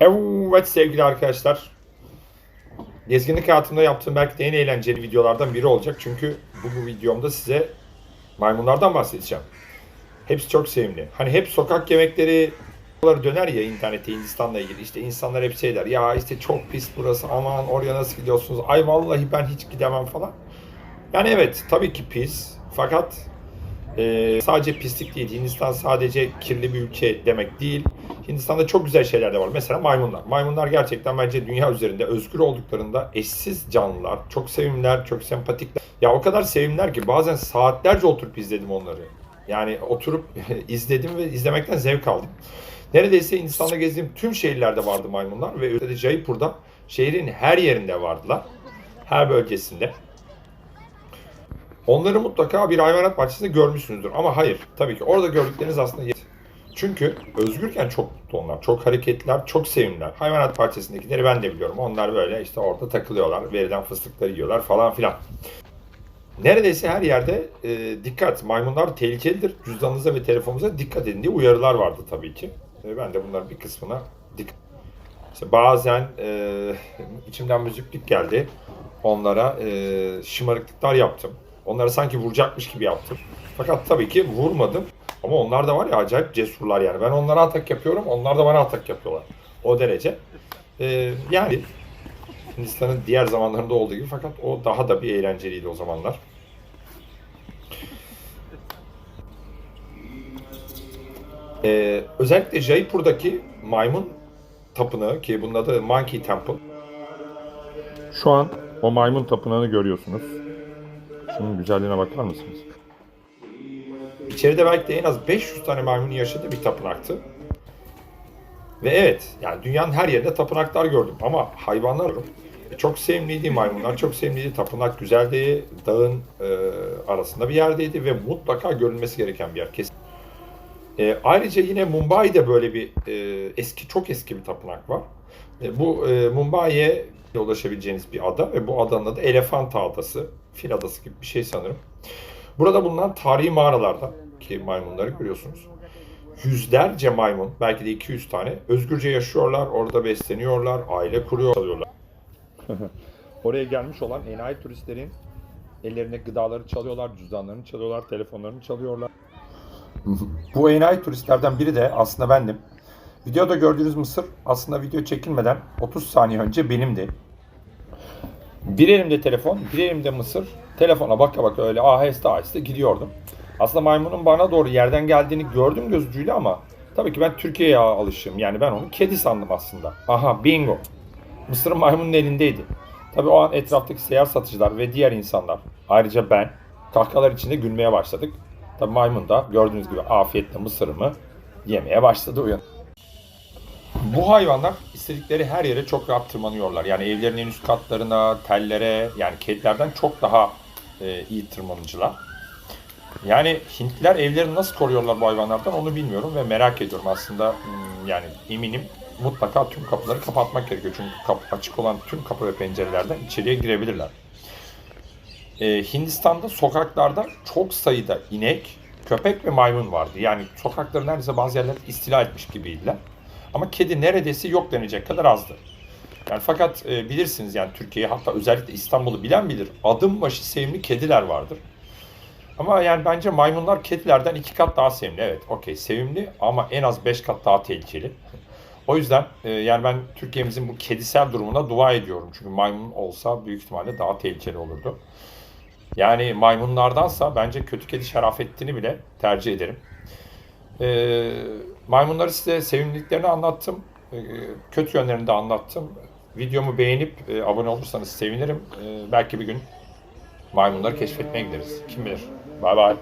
Evet sevgili arkadaşlar. Gezginlik hayatımda yaptığım belki de en eğlenceli videolardan biri olacak. Çünkü bu, bu videomda size maymunlardan bahsedeceğim. Hepsi çok sevimli. Hani hep sokak yemekleri döner ya internette Hindistan'la ilgili. İşte insanlar hep şey der. Ya işte çok pis burası aman oraya nasıl gidiyorsunuz? Ay vallahi ben hiç gidemem falan. Yani evet tabii ki pis. Fakat ee, sadece pislik değil. Hindistan sadece kirli bir ülke demek değil. Hindistan'da çok güzel şeyler de var. Mesela maymunlar. Maymunlar gerçekten bence dünya üzerinde özgür olduklarında eşsiz canlılar. Çok sevimliler, çok sempatikler. Ya o kadar sevimliler ki bazen saatlerce oturup izledim onları. Yani oturup izledim ve izlemekten zevk aldım. Neredeyse Hindistan'da gezdiğim tüm şehirlerde vardı maymunlar ve özellikle Jaipur'da şehrin her yerinde vardılar. Her bölgesinde. Onları mutlaka bir hayvanat bahçesinde görmüşsünüzdür. Ama hayır. Tabii ki orada gördükleriniz aslında Çünkü özgürken çok mutlu onlar. Çok hareketliler, çok sevimliler. Hayvanat bahçesindekileri ben de biliyorum. Onlar böyle işte orada takılıyorlar. Verilen fıstıkları yiyorlar falan filan. Neredeyse her yerde e, dikkat. Maymunlar tehlikelidir. Cüzdanınıza ve telefonunuza dikkat edin diye uyarılar vardı tabii ki. E, ben de bunların bir kısmına dikkat işte bazen e, içimden müziklik geldi. Onlara e, şımarıklıklar yaptım. Onları sanki vuracakmış gibi yaptım. Fakat tabii ki vurmadım. Ama onlar da var ya acayip cesurlar yani. Ben onlara atak yapıyorum, onlar da bana atak yapıyorlar. O derece. E, yani Hindistan'ın diğer zamanlarında olduğu gibi fakat o daha da bir eğlenceliydi o zamanlar. E, özellikle Jaipur'daki maymun tapınağı ki bunun adı Monkey Temple. Şu an o maymun tapınağını görüyorsunuz. Şunun güzelliğine bakar mısınız? İçeride belki de en az 500 tane maymunun yaşadığı bir tapınaktı. Ve evet, yani dünyanın her yerinde tapınaklar gördüm ama hayvanlar çok sevimliydi maymunlar, çok sevimliydi. Tapınak güzeldi, dağın e, arasında bir yerdeydi ve mutlaka görülmesi gereken bir yer. Kesin. E, ayrıca yine Mumbai'de böyle bir e, eski, çok eski bir tapınak var. E, bu e, Mumbai'ye ulaşabileceğiniz bir ada ve bu adanın adı Elefanta Adası. Fil Adası gibi bir şey sanırım. Burada bulunan tarihi mağaralarda ki maymunları görüyorsunuz. Yüzlerce maymun, belki de 200 tane özgürce yaşıyorlar, orada besleniyorlar, aile kuruyorlar. Oraya gelmiş olan enayi turistlerin ellerine gıdaları çalıyorlar, cüzdanlarını çalıyorlar, telefonlarını çalıyorlar. Bu enayi turistlerden biri de aslında bendim. Videoda gördüğünüz mısır aslında video çekilmeden 30 saniye önce benimdi. Bir elimde telefon, bir elimde mısır. Telefona baka baka öyle aheste aheste gidiyordum. Aslında maymunun bana doğru yerden geldiğini gördüm gözcüyle ama tabii ki ben Türkiye'ye alışığım. Yani ben onu kedi sandım aslında. Aha bingo. Mısırın maymunun elindeydi. Tabii o an etraftaki seyyar satıcılar ve diğer insanlar, ayrıca ben kahkahalar içinde gülmeye başladık. Tabii maymun da gördüğünüz gibi afiyetle mısırımı yemeye başladı uyan. Bu hayvanlar istedikleri her yere çok rahat tırmanıyorlar. Yani evlerin en üst katlarına, tellere, yani kedilerden çok daha e, iyi tırmanıcılar. Yani Hintliler evlerini nasıl koruyorlar bu hayvanlardan onu bilmiyorum ve merak ediyorum aslında. Hmm, Yani eminim mutlaka tüm kapıları kapatmak gerekiyor. Çünkü kapı, açık olan tüm kapı ve pencerelerden içeriye girebilirler. Ee, Hindistan'da sokaklarda çok sayıda inek, köpek ve maymun vardı. Yani sokakları neredeyse bazı yerler istila etmiş gibiydiler. Ama kedi neredeyse yok denecek kadar azdı. Yani fakat e, bilirsiniz yani Türkiye'yi hatta özellikle İstanbul'u bilen bilir. Adım başı sevimli kediler vardır. Ama yani bence maymunlar kedilerden iki kat daha sevimli. Evet okey sevimli ama en az beş kat daha tehlikeli. O yüzden e, yani ben Türkiye'mizin bu kedisel durumuna dua ediyorum. Çünkü maymun olsa büyük ihtimalle daha tehlikeli olurdu. Yani maymunlardansa bence kötü kedi Şerafettin'i bile tercih ederim. E, maymunları size sevimliliklerini anlattım. E, kötü yönlerini de anlattım. Videomu beğenip e, abone olursanız sevinirim. E, belki bir gün maymunları keşfetmeye gideriz. Kim bilir. Bay bay.